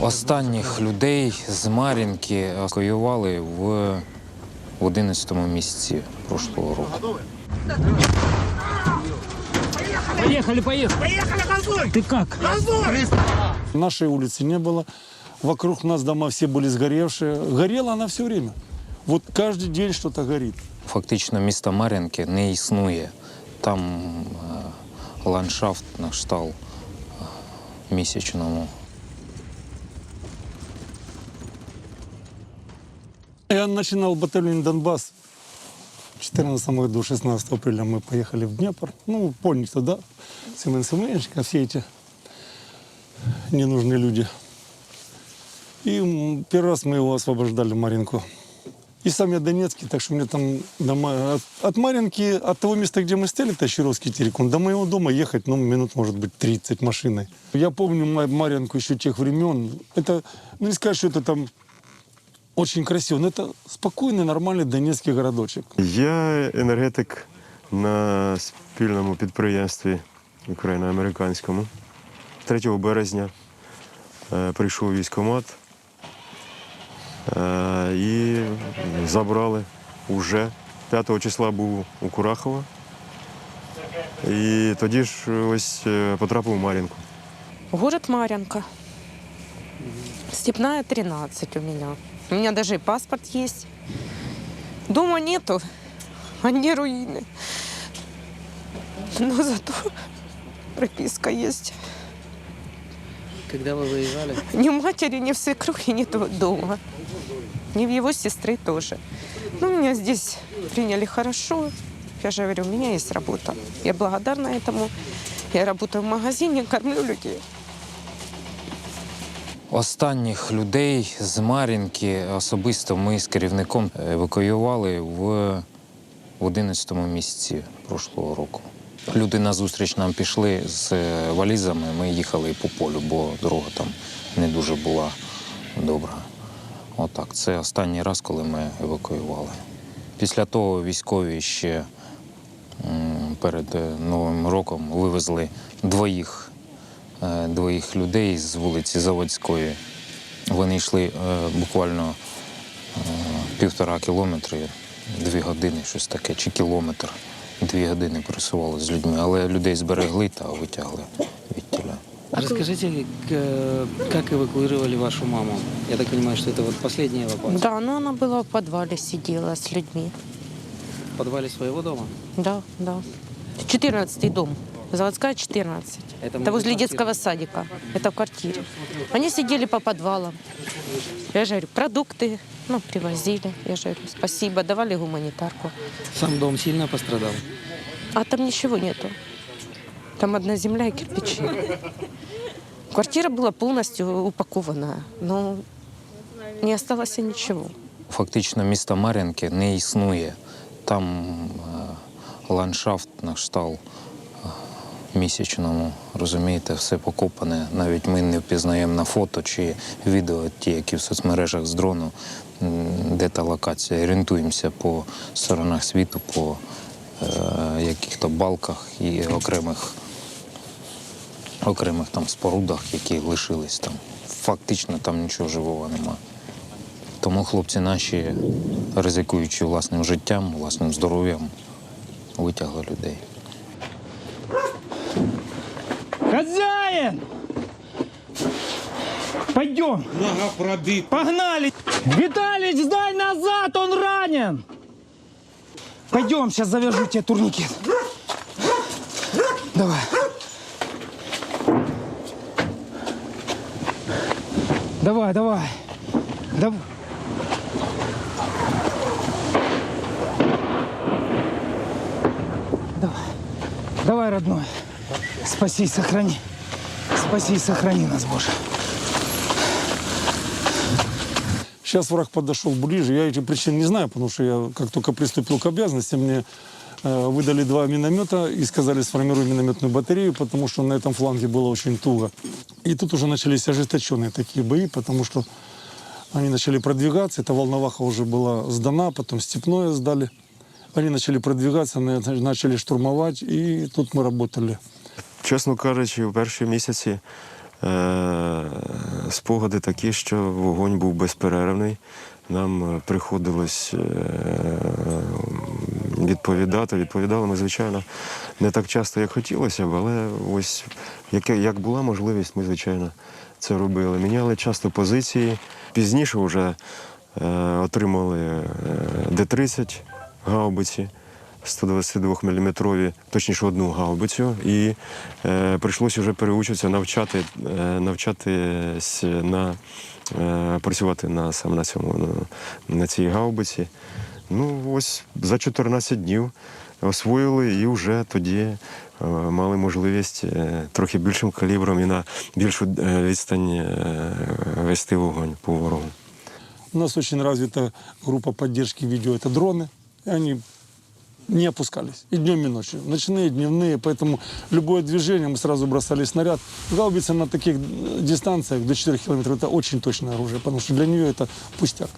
Останніх людей з Мар'їнки евакуювали в 11 місяці прошлого року. Поехали, поехали. Поехали, газуй! Ты как? Нашей улицы не было. Вокруг нас дома все были сгоревшие. Горела она все время. Вот каждый день что-то горит. Фактично міста Мар'їнки не існує. Там е, ландшафт на кшталт е, місячному. Я начинал батальон Донбасс. В 2014 году, 16 апреля, мы поехали в Днепр. Ну, помните, да? Семен Семенович, все эти ненужные люди. И первый раз мы его освобождали, Маринку. И сам я Донецкий, так что мне там дома... От, от Маринки, от того места, где мы стояли, Тащеровский террикон, до моего дома ехать, ну, минут, может быть, 30 машиной. Я помню Ма- Маринку еще тех времен. Это, ну, не сказать, что это там очень красиво, но это спокойный, нормальный донецкий городочек. Я енергетик на спільному підприємстві україно-американському. 3 березня е, прийшов у військкомат е, і забрали уже. 5 числа був у Курахова. І тоді ж ось е, потрапив у Мар'їнку. Город Марьянка. Степная 13 у меня. У даже и паспорт есть. Дома нету, одни руины. Но зато прописка есть Когда вы выезжали? Ни у матери, ни в свекрухе нету дома. Ни в его сестры тоже. Ну, меня здесь приняли хорошо. Я же говорю, у меня есть работа. Я благодарна этому. Я работаю в магазине, кормлю людей. Останніх людей з Мар'їнки особисто ми з керівником евакуювали в 11 місяці прошлого року. Люди назустріч нам пішли з е, валізами. Ми їхали по полю, бо дорога там не дуже була добра. Отак, це останній раз, коли ми евакуювали. Після того військові ще перед е, Новим роком вивезли двоїх е, двоїх людей з вулиці Заводської. Вони йшли буквально півтора кілометри, дві години, щось таке, чи кілометр Дві години пересували з людьми, але людей зберегли та витягли від тіля. Расскажите, к- как эвакуировали вашу маму? Я так понимаю, что это вот последняя эвакуация. Да, но она была в подвале, сидела с людьми. В подвале своего дома? Да, да. 14 дом. Заводская 14. Это Это, много возле квартир. детского садика. Это в квартире. Они сидели по подвалам. Я же говорю, продукты, ну, привозили. Я же говорю, спасибо, давали гуманитарку. Сам дом сильно пострадал? А там ничего нету. Там одна земля и кирпичи. Квартира была полностью упакованная, но не осталось ничего. Фактично міста Мар'їнки не існує. Там е, ландшафт на кшталт е, місячному, розумієте, все покопане. Навіть ми не впізнаємо на фото чи відео, ті, які в соцмережах з дрону, де та локація. Орієнтуємося по сторонах світу, по е, яких-то балках і окремих, окремих там спорудах, які лишились там. Фактично там нічого живого немає. Тому хлопці наші, ризикуючи власним життям, власним здоров'ям, витягли людей. Хозяин! Пойдем. Нога пробит. Погнали. Виталич, сдай назад, он ранен. Пойдем, сейчас завяжу тебе турникет. Давай. Давай, давай. Дав- Давай. Давай, родной. Спаси и сохрани. Спаси и сохрани нас, Боже. Сейчас враг подошел ближе. Я эти причины не знаю, потому что я как только приступил к обязанностям, мне э, выдали два миномета и сказали, сформируй минометную батарею, потому что на этом фланге было очень туго. И тут уже начались ожесточенные такие бои, потому что они начали продвигаться. Эта волноваха уже была сдана, потом степное сдали. Они начали продвигаться, на- начали штурмовать, и тут мы работали. Чесно кажучи, у перші місяці е- спогади такі, що вогонь був безперервний. Нам е, приходилось е- відповідати. Відповідали ми, звичайно, не так часто, як хотілося б, але ось яке, як була можливість, ми, звичайно, це робили. Міняли часто позиції. Пізніше вже е- отримали е- Д-30 гаубиці. 122 мм, точніше одну гаубицю, і е, прийшлося вже переучитися навчати, е, навчатись на е, працювати на саме на цьому на, на цій гаубиці. Ну, ось за 14 днів освоїли і вже тоді е, мали можливість е, трохи більшим калібром і на більшу е, відстань е, вести вогонь по ворогу. У нас очень развита группа поддержки видео. Это дроны. Они не опускались. И днем, и ночью. Ночные, дневные. Поэтому любое движение мы сразу бросали снаряд. Гаубица на таких э, дистанциях до 4 километров это очень точное оружие, потому что для нее это пустяк.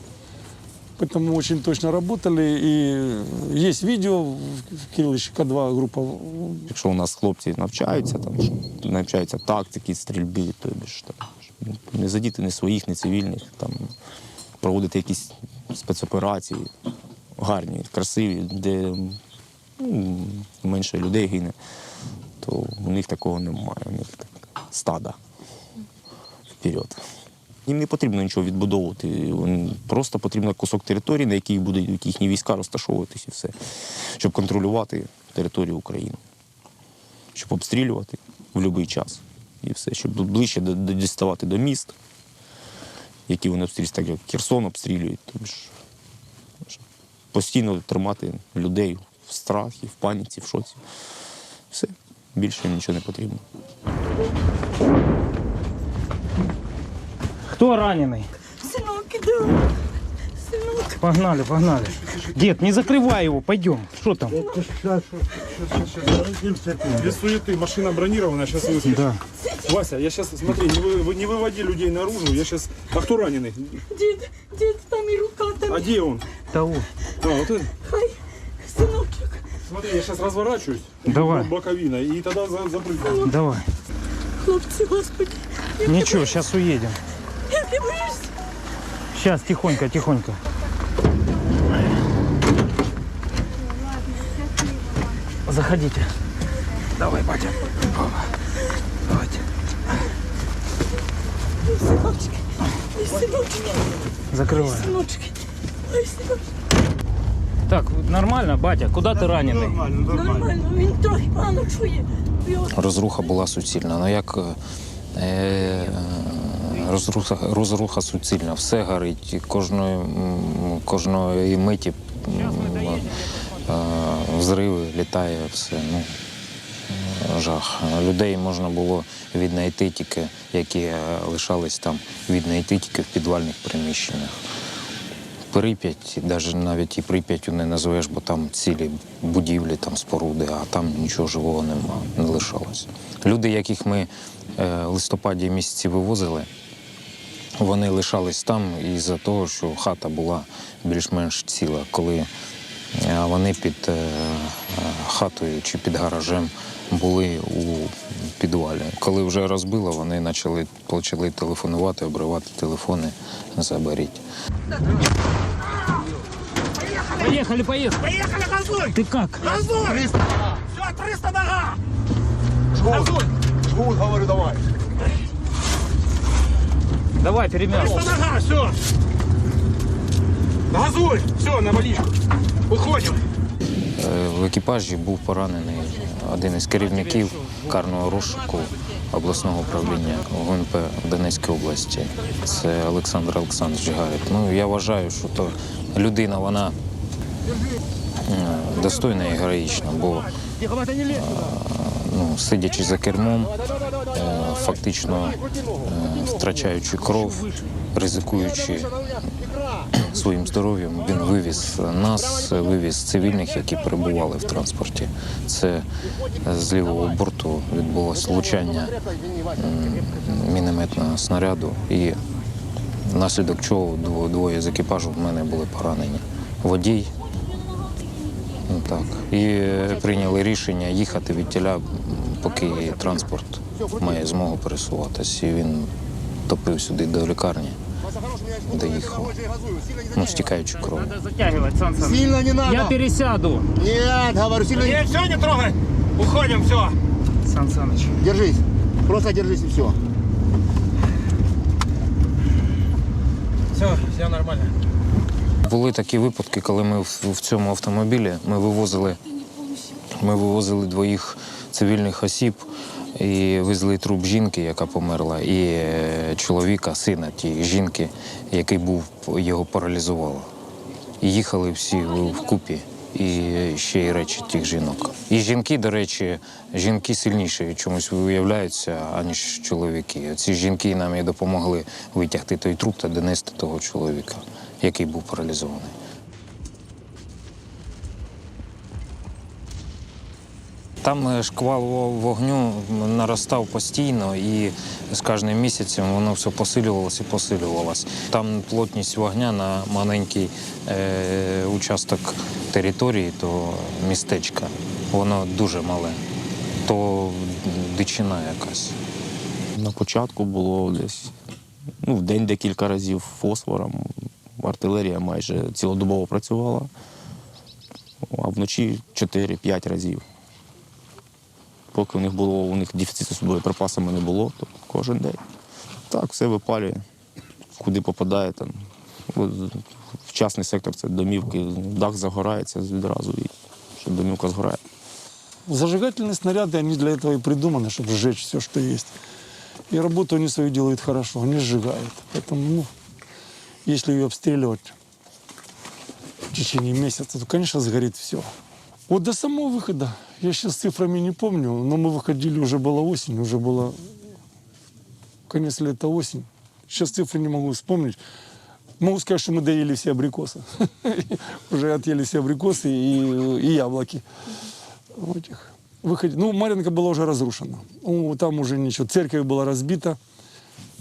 Поэтому очень точно работали. И есть видео в Кирилловиче К2 группа. Якщо у нас хлопці навчаються, там що навчаються тактики, стрільби, то більш там щоб не задіти ні своїх, ні цивільних, там проводити якісь спецоперації гарні, красиві, де ну, менше людей гине, то у них такого немає. У них так стада вперед. Їм не потрібно нічого відбудовувати. Просто потрібно кусок території, на якій будуть їхні війська розташовуватись і все, щоб контролювати територію України щоб обстрілювати в будь-який час. І все, щоб ближче діставати до міст, які вони обстрілюють, так як Херсон обстрілюють. Тобто, ж, постійно тримати людей в страхі, в паніці, в шоці. Все, більше нічого не потрібно. Хто ранений? Синок, да. Погнали, погнали. Дед, не закрывай его, пойдем. Что там? Без суеты, машина бронированная, сейчас выскочит. Да. Вася, я сейчас, смотри, не, вы, вы не выводи людей наружу, я сейчас... А кто раненый? Дед, дед, там и рука, там. А где он? Того. А, вот это. Хай, сыночек. Смотри, я сейчас разворачиваюсь. Давай. Боковина, и тогда за, запрыгну. Давай. Хлопцы, господи. Ничего, сейчас уедем. Ты боишься? Сейчас, тихонько, тихонько. Заходите. Давай, батя. Давайте. Сыночек. Ой, сыночек. Закрывай. Сыночек. Ой, сыночек. Так, нормально, батя? Куда ты раненый? Нормально, він трохи погано чує. Його Розруха була суцільна. Ну як е, е, розруха, розруха суцільна, все горить, кожної, кожної миті е, взриви, літає все. Ну, жах. Людей можна було віднайти тільки, які е, лишались там, віднайти тільки в підвальних приміщеннях. Прип'ять, навіть навіть і Прип'яттю не назвеш, бо там цілі будівлі, там споруди, а там нічого живого нема, не лишалось. Люди, яких ми е, в листопаді місяці вивозили, вони лишались там із-за того, що хата була більш-менш ціла. Коли е, вони під е, е, хатою чи під гаражем були у підвалі. Коли вже розбило, вони почали, почали телефонувати, обривати телефони, заберіть. Поехали, поехали. Поехали, газуй! Ты как? Жгут, говорю, давай. Давай, перемял. Нога, все. Газуй, все, на водичку. Уходим. Е, В екіпажі був поранений один із керівників карного розшуку обласного управління ГУНП в Донецькій області. Це Олександр Олександрович Гарик. Ну я вважаю, що то людина вона е, достойна і героїчна, бо е, ну, сидячи за кермом, фактично втрачаючи кров, ризикуючи своїм здоров'ям, він вивіз нас, вивіз цивільних, які перебували в транспорті. Це з лівого борту відбулося влучання мінометного снаряду, і внаслідок чого дво- двоє з екіпажу в мене були поранені. Водій. Ну, так. І е, прийняли рішення їхати від тіля поки транспорт має змогу пересуватися. І він топив сюди до лікарні, доїхав, ну, стікаючи кров. Затягивать, Сан Саныч. Сильно не надо. Я пересяду. Нет, говорю, сильно не... все, не трогай. Уходим, все. Сан Саныч. Держись. Просто держись и все. Все, все нормально. Були такі випадки, коли ми в, в цьому автомобілі ми вивозили, ми вивозили двоїх цивільних осіб і везли труп жінки, яка померла, і е, чоловіка, сина тієї жінки, який був, його паралізувало. І їхали всі вкупі. І ще й речі тих жінок. І жінки, до речі, жінки сильніші чомусь виявляються, аніж чоловіки. Ці жінки нам і допомогли витягти той труп та донести того чоловіка, який був паралізований. Там е, шквал вогню наростав постійно, і з кожним місяцем воно все посилювалося і посилювалося. Там плотність вогня на маленький е, участок території, то містечка, воно дуже мале, то дичина якась. На початку було десь ну, в день декілька разів фосфором. Артилерія майже цілодобово працювала, а вночі 4-5 разів Поки у них було, у них дефіциту з боєприпасами не було, то кожен день. Так, все випалює, куди попадає там. От В частний сектор це домівки, дах загорається відразу, і що домівка згорає. Зажигательные снаряды, они для этого и придуманы, чтобы сжечь все, что есть. И работу они свою делают хорошо, они сжигают. Поэтому, ну, если ее обстреливать в течение месяца, то, конечно, сгорит все. Вот до самого выхода, я сейчас цифрами не помню, но мы выходили, уже была осень, уже было конец лета осень. Сейчас цифры не могу вспомнить. Могу сказать, что мы доели все абрикосы. Уже отъели все абрикосы и, и яблоки в этих выходе. Ну, Маринка была уже разрушена. Ну, там уже ничего. Церковь была разбита.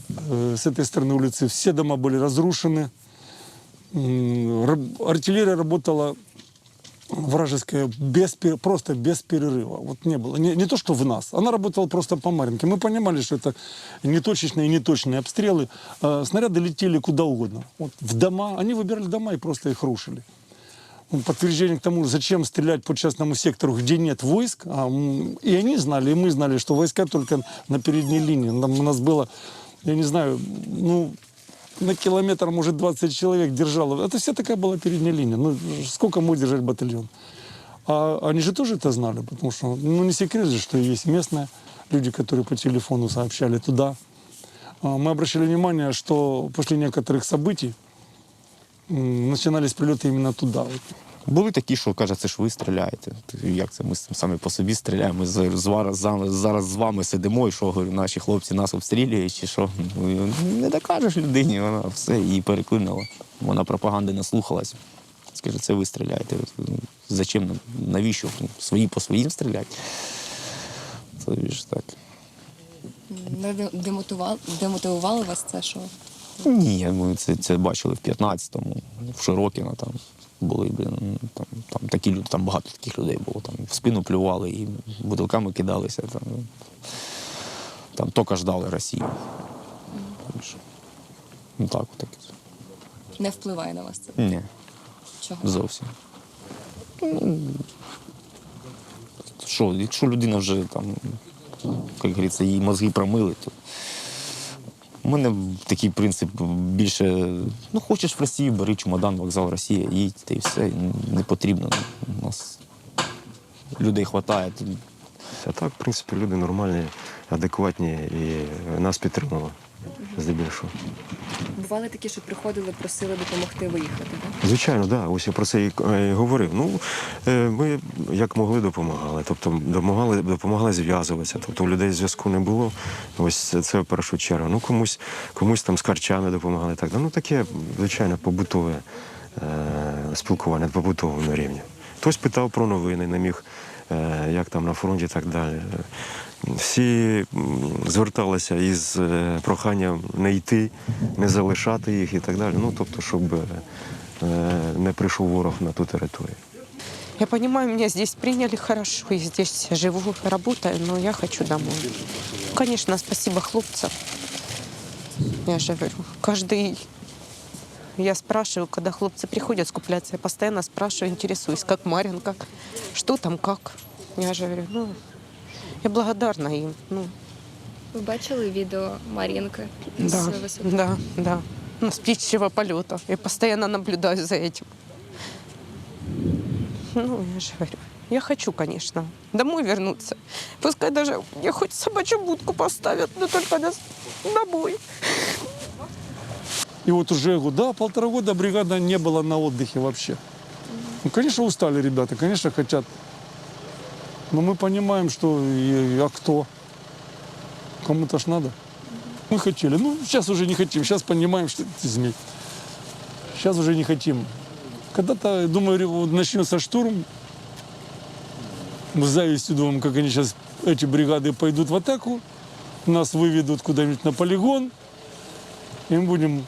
Э, С этой стороны улицы все дома были разрушены. М, раб- Артиллерия работала вражеская без, просто без перерыва. Вот не было. Не, не то, что в нас. Она работала просто по Маринке. Мы понимали, что это неточечные и неточные обстрелы. Э, Снаряды летели куда угодно. Вот в дома. Они выбирали дома и просто их рушили. Ну, подтверждение к тому, зачем стрелять по частному сектору, где нет войск. А, и они знали, и мы знали, что войска только на передней линии. У нас было, я не знаю, ну, на километр, может, 20 человек держало. Это вся такая была передняя линия. Ну, сколько мог держать батальон? А они же тоже это знали, потому что, ну, не секрет же, что есть местные люди, которые по телефону сообщали туда. А, Мы обращали внимание, что после некоторых событий м, начинались прилеты именно туда. Вот. Були такі, що каже, це ж ви стріляєте. Як це ми самі по собі стріляємо? Ми зараз, зараз, з вами сидимо, і що говорю, наші хлопці нас обстрілюють, чи що? Ну, Не докажеш людині, вона все її переклинила. Вона пропаганди наслухалась. Скаже, це ви стріляєте. Зачем? нам? Навіщо? Свої по своїм стріляти? Це ж так. Не де- демотували, демотивували вас це, що Ні, ми це, це бачили в 15-му, в Широкіно там були, блін, там, там такі люди, там багато таких людей було. Там в спину плювали і бутилками кидалися. Там, там тільки ждали Росію. Так Ну так, отак. не впливає на вас це? Ні, Чого? зовсім. Ну, Що, якщо людина вже там, як говориться, її мозги промили, то у мене такий принцип більше. Ну, хочеш в Росію, бери чемодан, вокзал Росія, їдь, та і все. Не потрібно. У нас людей вистачає. А так, в принципі, люди нормальні, адекватні і нас підтримали здебільшого. Бували такі, що приходили, просили допомогти виїхати, так? Звичайно. Да. Ось я про це і е, говорив. Ну, е, ми як могли допомагали. Тобто допомагали, допомагали зв'язуватися. Тобто у людей зв'язку не було. Ось це, це в першу чергу. Ну, комусь, комусь там з харчами допомагали. Так. Ну, таке, звичайно, побутове е, спілкування на побутовому рівні. Хтось питав про новини, не міг, е, як там на фронті і так далі. Всі зверталися із е, проханням не йти, не залишати їх і так далі. Ну, тобто, щоб е, не прийшов ворог на ту територію. Я понимаю, меня здесь приняли хорошо, я здесь живу, работаю, но я хочу домой. Конечно, спасибо хлопцам. Я же говорю, каждый... Я спрашиваю, когда хлопцы приходят скупляться, я постоянно спрашиваю, интересуюсь, как Маринка, что там, как. Я же говорю, ну, я благодарна им. Ну, Ви бачили відео Мар'їнки з да, висоти? да, да. Ну, с птичьего полета. Я постоянно наблюдаю за этим. Ну, я же говорю, я хочу, конечно, домой вернуться. Пускай даже мне хоть собачью будку поставят, но только нас домой. И вот уже года, полтора года бригада не была на отдыхе вообще. Ну, конечно, устали ребята, конечно, хотят. Но мы понимаем, что и- а кто? Кому-то ж надо. Мы хотели. Ну, сейчас уже не хотим. Сейчас понимаем, что это змей. Сейчас уже не хотим. Когда-то, думаю, начнется штурм. Мы с завистью думаем, как они сейчас, эти бригады пойдут в атаку. Нас выведут куда-нибудь на полигон. И мы будем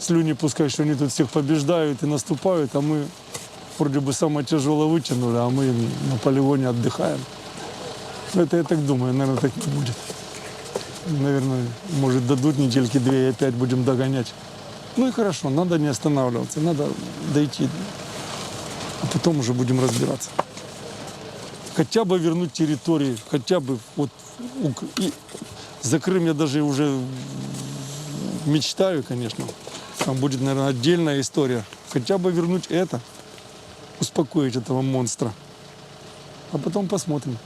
слюни пускать, что они тут всех побеждают и наступают, а мы вроде бы самое тяжелое вытянули, а мы на полигоне отдыхаем. Это я так думаю, наверное, так не будет. Наверное, может, дадут недельки две и опять будем догонять. Ну и хорошо, надо не останавливаться, надо дойти. А потом уже будем разбираться. Хотя бы вернуть территории, хотя бы вот и за Крым я даже уже мечтаю, конечно. Там будет, наверное, отдельная история. Хотя бы вернуть это, успокоить этого монстра. А потом посмотрим.